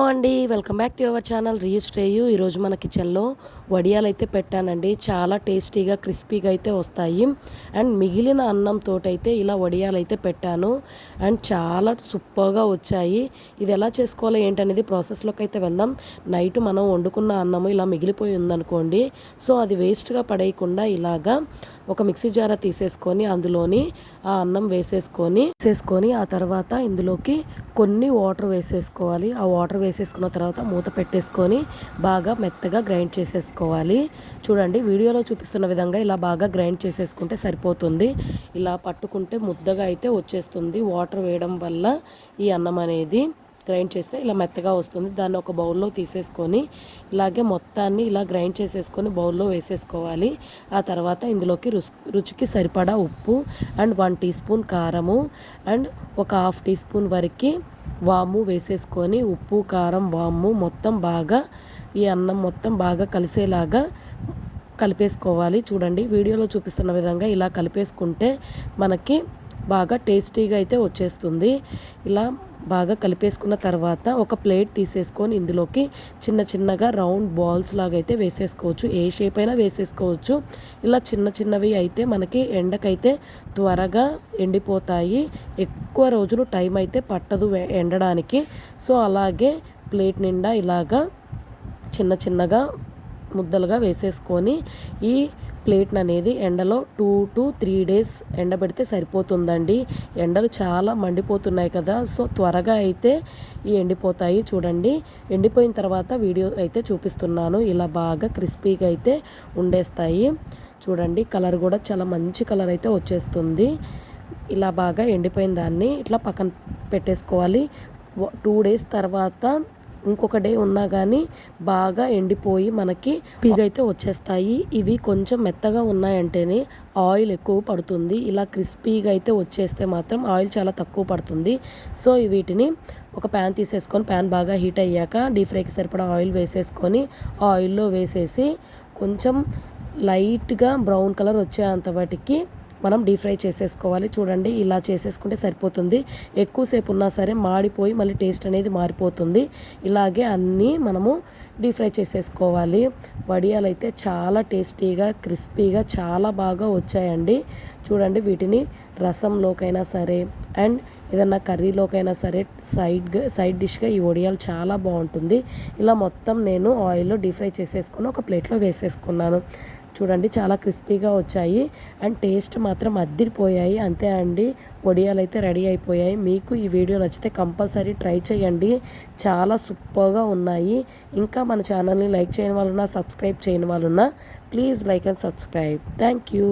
Hello అండి welcome back to your channel రీస్ట్రేయు ఈరోజు మన కిచెన్లో వడియాలు అయితే పెట్టానండి. చాలా టేస్టీగా క్రిస్పీగా అయితే వస్తాయి. అండ్ మిగిలిన అన్నంతో అయితే ఇలా వడియాలు అయితే పెట్టాను. అండ్ చాలా సూపర్గా వచ్చాయి. ఇది ఎలా చేసుకోవాలో ఏంటనేది ప్రాసెస్లోకి అయితే వెళ్దాం. నైట్ మనం వండుకున్న అన్నము ఇలా మిగిలిపోయి ఉందనుకోండి. సో అది వేస్ట్గా పడేయకుండా ఇలాగా ఒక మిక్సీ జార తీసేసుకొని అందులోని ఆ అన్నం వేసేసుకొని వేసేసుకొని ఆ తర్వాత ఇందులోకి కొన్ని వాటర్ వేసేసుకోవాలి. ఆ వాటర్ వేసేసుకున్న తర్వాత మూత పెట్టేసుకొని బాగా మెత్తగా గ్రైండ్ చేసేసుకోవాలి. చూడండి వీడియోలో చూపిస్తున్న విధంగా ఇలా బాగా గ్రైండ్ చేసేసుకుంటే సరిపోతుంది. ఇలా పట్టుకుంటే ముద్దగా అయితే వచ్చేస్తుంది. వాటర్ వేయడం వల్ల ఈ అన్నం అనేది గ్రైండ్ చేస్తే ఇలా మెత్తగా వస్తుంది. దాన్ని ఒక బౌల్లో తీసేసుకొని ఇలాగే మొత్తాన్ని ఇలా గ్రైండ్ చేసేసుకొని బౌల్లో వేసేసుకోవాలి. ఆ తర్వాత ఇందులోకి రుచికి సరిపడా ఉప్పు అండ్ వన్ టీ స్పూన్ కారము అండ్ ఒక హాఫ్ టీ స్పూన్ వరకు వాము వేసేసుకొని ఉప్పు కారం వాము మొత్తం బాగా ఈ అన్నం మొత్తం బాగా కలిసేలాగా కలిపేసుకోవాలి. చూడండి వీడియోలో చూపిస్తున్న విధంగా ఇలా కలిపేసుకుంటే మనకి బాగా టేస్టీగా అయితే వచ్చేస్తుంది. ఇలా బాగా కలిపేసుకున్న తర్వాత ఒక ప్లేట్ తీసేసుకొని ఇందులోకి చిన్న చిన్నగా రౌండ్ బాల్స్ లాగా అయితే వేసేసుకోవచ్చు. ఏ షేప్ అయినా వేసేసుకోవచ్చు. ఇలా చిన్న చిన్నవి అయితే మనకి ఎండకైతే త్వరగా ఎండిపోతాయి. ఎక్కువ రోజులు టైం అయితే పట్టదు ఎండడానికి. సో అలాగే ప్లేట్ నిండా ఇలాగా చిన్న చిన్నగా ముద్దలుగా వేసేసుకొని ఈ ప్లేట్ని అనేది ఎండలో టూ టు త్రీ డేస్ ఎండబెడితే సరిపోతుందండి. ఎండలు చాలా మండిపోతున్నాయి కదా సో త్వరగా అయితే ఈ ఎండిపోతాయి చూడండి. ఎండిపోయిన తర్వాత వీడియో అయితే చూపిస్తున్నాను. ఇలా బాగా క్రిస్పీగా అయితే ఉండేస్తాయి. చూడండి కలర్ కూడా చాలా మంచి కలర్ అయితే వచ్చేస్తుంది. ఇలా బాగా ఎండిపోయిన దాన్ని ఇట్లా పక్కన పెట్టేసుకోవాలి. టూ డేస్ తర్వాత ఇంకొక డే ఉన్నా కానీ బాగా ఎండిపోయి మనకి పీగైతే వచ్చేస్తాయి. ఇవి కొంచెం మెత్తగా ఉన్నాయంటేనే ఆయిల్ ఎక్కువ పడుతుంది. ఇలా క్రిస్పీగా అయితే వచ్చేస్తే మాత్రం ఆయిల్ చాలా తక్కువ పడుతుంది. సో వీటిని ఒక ప్యాన్ తీసేసుకొని ప్యాన్ బాగా హీట్ అయ్యాక డీప్ ఫ్రైకి సరిపడా ఆయిల్ వేసేసుకొని ఆయిల్లో వేసేసి కొంచెం లైట్గా బ్రౌన్ కలర్ వచ్చేంత వాటికి మనం డీప్ ఫ్రై చేసేసుకోవాలి. చూడండి ఇలా చేసేసుకుంటే సరిపోతుంది. ఎక్కువసేపు ఉన్నా సరే మాడిపోయి మళ్ళీ టేస్ట్ అనేది మారిపోతుంది. ఇలాగే అన్నీ మనము డీప్ ఫ్రై చేసేసుకోవాలి. వడియాలు అయితే చాలా టేస్టీగా క్రిస్పీగా చాలా బాగా వచ్చాయండి. చూడండి వీటిని రసంలోకైనా సరే అండ్ ఏదన్నా కర్రీలోకైనా సరే సైడ్గా సైడ్ డిష్గా ఈ వడియాలు చాలా బాగుంటుంది. ఇలా మొత్తం నేను ఆయిల్లో డీప్ ఫ్రై చేసేసుకొని ఒక ప్లేట్లో వేసేసుకున్నాను. చూడండి చాలా క్రిస్పీగా వచ్చాయి. అండ్ టేస్ట్ మాత్రం అద్దిరిపోయాయి. అంతే అండి వడియాలు అయితే రెడీ అయిపోయాయి. మీకు ఈ వీడియో నచ్చితే కంపల్సరీ ట్రై చేయండి. చాలా సూపర్గా ఉన్నాయి. ఇంకా మన ఛానల్ని లైక్ చేయని వాళ్ళున్నా సబ్స్క్రైబ్ చేయని వాళ్ళున్నా please like and subscribe. Thank you.